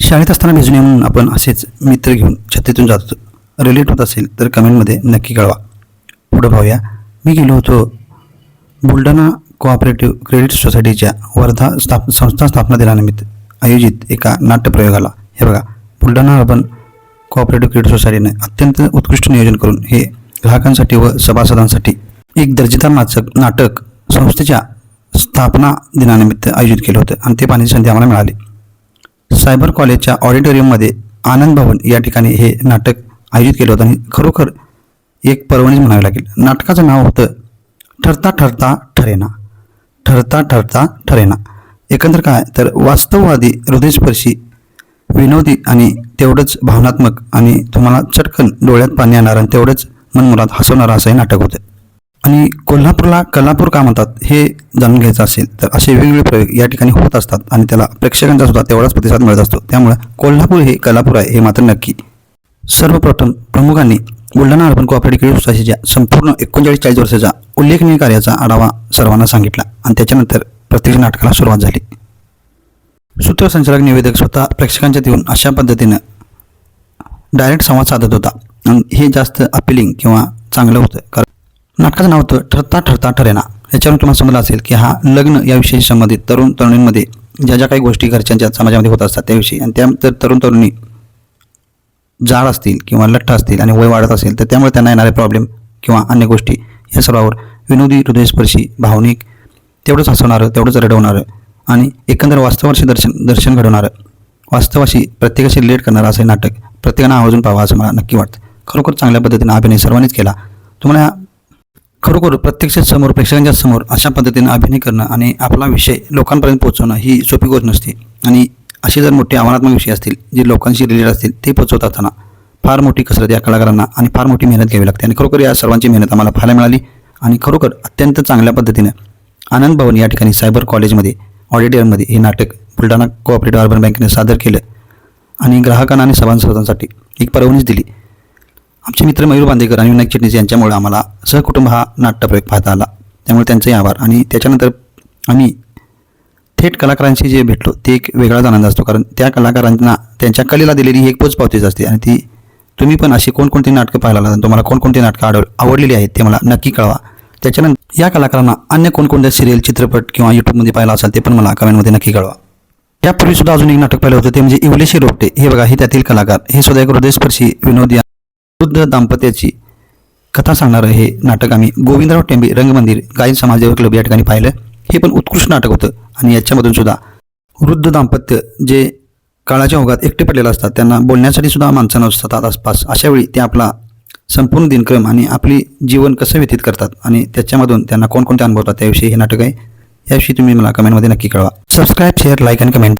शाळेत असताना भिजून येऊन आपण असेच मित्र घेऊन छत्तीतून जात होतो. रिलेट होत असेल तर कमेंटमध्ये नक्की कळवा. पुढं पाहूया. मी गेलो होतो बुलढाणा कोऑपरेटिव्ह क्रेडिट सोसायटीच्या वर्धा स्थाप संस्था स्थापना दिनानिमित्त आयोजित एका नाट्यप्रयोगाला. हे बघा बुलढाणा अर्बन कोऑपरेटिव्ह क्रेडिट सोसायटीने अत्यंत उत्कृष्ट नियोजन करून हे ग्राहकांसाठी व सभासदांसाठी एक दर्जेदार नाचक नाटक संस्थेच्या स्थापना दिनानिमित्त आयोजित केलं होतं आणि ते पाहण्याची संधी आम्हाला मिळाली. सायबर कॉलेजच्या ऑडिटोरियममध्ये आनंद भवन या ठिकाणी हे नाटक आयोजित केलं होतं आणि खरोखर एक पर्वणीच म्हणावी लागेल. नाटकाचं नाव होतं ठरता ठरता ठरेना. ठरता ठरता ठरेना. एकंदर काय? तर वास्तववादी हृदयस्पर्शी विनोदी आणि तेवढंच भावनात्मक आणि तुम्हाला चटकन डोळ्यात पाणी येणार आणि तेवढंच मनमुरात हसवणारं असं हे नाटक होतं. आणि कोल्हापूरला कल्हापूर का म्हणतात हे जाणून घ्यायचं असेल तर असे वेगवेगळे प्रयोग या ठिकाणी होत असतात आणि त्याला प्रेक्षकांचा सुद्धा तेवढाच प्रतिसाद मिळत असतो. त्यामुळे कोल्हापूर हे कल्हापूर आहे हे मात्र नक्की. सर्वप्रथम प्रमुखांनी बुलढाणा अर्बन कोऑपरेटिव्ह क्रेडिट सोसायटीच्या संपूर्ण एकोणचाळीस चाळीस वर्षाचा उल्लेखनीय कार्याचा आढावा सर्वांना सांगितला आणि त्याच्यानंतर प्रत्येक नाटकाला सुरुवात झाली. सूत्रसंचालक निवेदक स्वतः प्रेक्षकांच्यात येऊन अशा पद्धतीनं डायरेक्ट संवाद साधत होता. आणि हे जास्त अपिलिंग किंवा चांगलं होतं. कारण नाटकाचं नाव होतं ठरता ठरता ठरेना. याच्यावरून तुम्हाला समजलं असेल की हा लग्न याविषयी संबंधित तरुण तरुणींमध्ये ज्या ज्या काही गोष्टी घरच्यांच्या समाजामध्ये होत असतात त्याविषयी. आणि त्या तर तरुण तरुणी जाड असतील किंवा लठ्ठ असतील आणि वय वाढत असेल तर त्यामुळे त्यांना येणारे प्रॉब्लेम किंवा अन्य गोष्टी या सर्वावर विनोदी हृदयस्पर्शी भावनिक तेवढंच हसवणारं तेवढंच रडवणारं आणि एकंदर वास्तवाशी दर्शन दर्शन घडवणारं वास्तवाशी प्रत्येकाशी रिलेट करणारं असं नाटक प्रत्येकानं आवर्जून पाहावं असं मला नक्की वाटतं. खरोखर चांगल्या पद्धतीनं अभिनय सर्वांनीच केला. तुम्हाला खरोखर प्रत्यक्ष समोर प्रेक्षकांच्या समोर अशा पद्धतीनं अभिनय करणं आणि आपला विषय लोकांपर्यंत पोहोचवणं ही सोपी गोष्ट नसते. आणि असे जर मोठे आव्हानात्मक विषय असतील जे लोकांशी रिलेटेड असतील ते पोचवत असताना फार मोठी कसरत या कलाकारांना आणि फार मोठी मेहनत घ्यावी लागते. आणि खरोखर या सर्वांची मेहनत आम्हाला पाहायला मिळाली. आणि खरोखर अत्यंत चांगल्या पद्धतीनं आनंद भवन या ठिकाणी सायबर कॉलेजमध्ये ऑडिटोरियममध्ये हे नाटक बुलढाणा कोऑपरेटिव्ह अर्बन बँकेने सादर केलं आणि ग्राहकांना आणि सभासदांसाठी एक परवणीच दिली. आमचे मित्र मयूर बांदेकर आणि विनायक चिटणीस यांच्यामुळे आम्हाला सहकुटुंब हा नाट्यप्रयोग पाहता आला. त्यामुळे त्यांचे आभार. आणि त्याच्यानंतर आम्ही थेट कलाकारांशी जे भेटलो ते एक वेगळाच आनंद असतो. कारण त्या कलाकारांना त्यांच्या कलेला दिलेली ही एक पोच पावतीच असते. आणि ती तुम्ही पण अशी कोणकोणती नाटकं पाहायला लागतात तुम्हाला कोणकोणती नाटकं आवड आवडलेली आहेत ते मला नक्की कळवा. त्याच्यानंतर या कलाकारांना अन्य कोणकोणत्या सिरियल चित्रपट किंवा यूट्यूबमध्ये पाहिला असाल ते पण मला कमेंटमध्ये नक्की कळवा. यापूर्वी सुद्धा अजून एक नाटक पाहिलं होतं ते म्हणजे इवलेशी रोपटे. हे बघा हे त्यातील कलाकार. हे सुद्धा एक हृदयस्पर्शी विनोदी वृद्ध दाम्पत्याची कथा सांगणारं हे नाटक आम्ही गोविंदराव टेंबे रंगमंदिर गायन समाजसेवा क्लब या ठिकाणी पाहिलं. हे पण उत्कृष्ट नाटक होतं आणि याच्यामधून सुद्धा वृद्ध दाम्पत्य जे काळाच्या ओघात एकटे पडलेलं असतात त्यांना बोलण्यासाठी सुद्धा माणसं नसतात आसपास. अशा वेळी ते आपला संपूर्ण दिनक्रम आणि आपली जीवन कसं व्यतीत करतात आणि त्याच्यामधून त्यांना कोणकोणते अनुभवतात त्याविषयी हे नाटक आहे. याविषयी तुम्ही मला कमेंटमध्ये नक्की कळवा. सबस्क्राईब शेअर लाईक आणि कमेंट